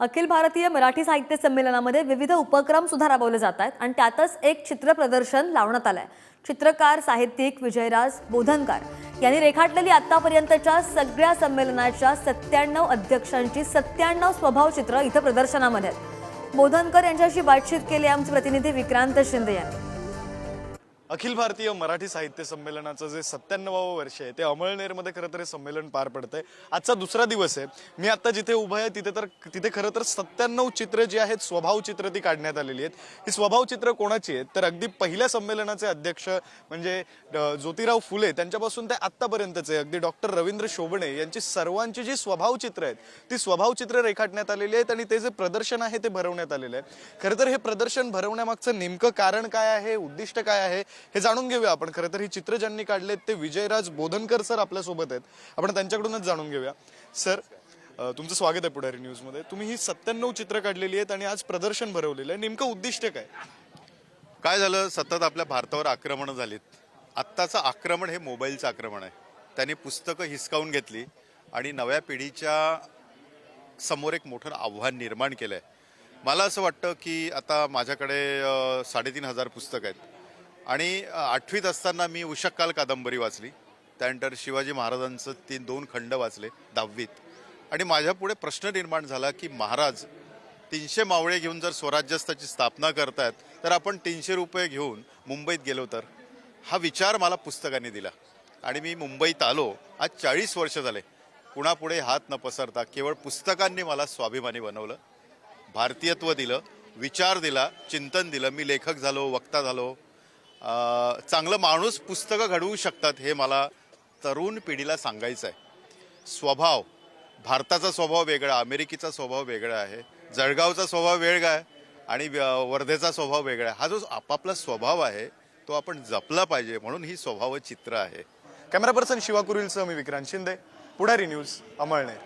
अखिल भारतीय मराठी साहित्य संमेलनामध्ये विविध उपक्रम सुद्धा राबवले जात आहेत आणि त्यातच एक चित्र प्रदर्शन लावण्यात आलंय. चित्रकार साहित्यिक विजयराज बोधनकार यांनी रेखाटलेली आतापर्यंतच्या सगळ्या संमेलनाच्या सत्त्याण्णव अध्यक्षांची सत्त्याण्णव स्वभावचित्र इथं प्रदर्शनामध्ये आहेत. बोधनकर यांच्याशी बातचीत केली आमचे प्रतिनिधी विक्रांत शिंदे यांनी. अखिल भारतीय मराठी साहित्य संमेलनाचं जे सत्त्याण्णवावं वर्ष आहे ते अमळनेरमध्ये खरं तर हे संमेलन पार पडतंय. आजचा दुसरा दिवस आहे. मी आता जिथे उभं आहे तिथे तर तिथे खरं तर सत्त्याण्णव चित्र जी आहेत स्वभाव चित्र ती काढण्यात आलेली आहेत. ही स्वभाव चित्र कोणाची आहेत? तर अगदी पहिल्या संमेलनाचे अध्यक्ष म्हणजे ज्योतिराव फुले त्यांच्यापासून ते आत्तापर्यंतचे अगदी डॉक्टर रवींद्र शोभणे यांची सर्वांची जी स्वभाव चित्र आहेत ती स्वभाव चित्र रेखाटण्यात आलेली आहेत आणि ते जे प्रदर्शन आहे ते भरवण्यात आलेलं आहे. खरं तर हे प्रदर्शन भरवण्यामागचं नेमकं कारण काय आहे उद्दिष्ट काय आहे हे जाणून घेऊया आपण. खरं तर ही चित्र ज्यांनी काढलेत ते विजयराज बोधनकर सर आपल्यासोबत आहेत. आपण त्यांच्याकडूनच जाणून घेऊया. सर तुमचं स्वागत आहे पुढारी न्यूजमध्ये तुम्ही ही सत्त्याण्णव चित्र काढलेली आहेत आणि आज प्रदर्शन भरवलेलं आहे. नेमकं उद्दिष्ट काय? काय झालं? सतत आपल्या भारतावर आक्रमणं झालीत. आत्ताचं आक्रमण हे मोबाईलचं आक्रमण आहे. त्यांनी पुस्तकं हिसकावून घेतली आणि नव्या पिढीच्या समोर एक मोठं आव्हान निर्माण केलं आहे मला असं वाटतं की आता माझ्याकडे साडेतीन हजार पुस्तकं आहेत. आणि आठवीत असताना मी उषक्काल कादंबरी वाचली. त्यानंतर शिवाजी महाराजांचं तीन दोन खंड वाचले दहावीत. आणि माझ्यापुढे प्रश्न निर्माण झाला की महाराज तीनशे मावळे घेऊन जर स्वराज्यस्थाची स्थापना करतायत तर आपण तीनशे रुपये घेऊन मुंबईत गेलो तर? हा विचार मला पुस्तकाने दिला. आणि मी मुंबईत आलो आज चाळीस वर्ष झाले. कुणापुढे हात न पसरता केवळ पुस्तकांनी मला स्वाभिमानी बनवलं. भारतीयत्व दिलं विचार दिला चिंतन दिलं मी लेखक झालो वक्ता झालो चांगलं माणूस पुस्तकं घडवू शकतात हे मला तरुण पिढीला सांगायचं आहे स्वभाव भारताचा स्वभाव वेगळा अमेरिकेचा स्वभाव वेगळा आहे जळगावचा स्वभाव वेगळा आहे आणि व्य- वर्धेचा स्वभाव वेगळा आहे. हा जो आपापला स्वभाव आहे तो आपण जपला पाहिजे म्हणून ही स्वभाव चित्र आहे. कॅमेरा पर्सन शिवाकुरीलसह मी विक्रांत शिंदे पुढारी न्यूज अमळनेर.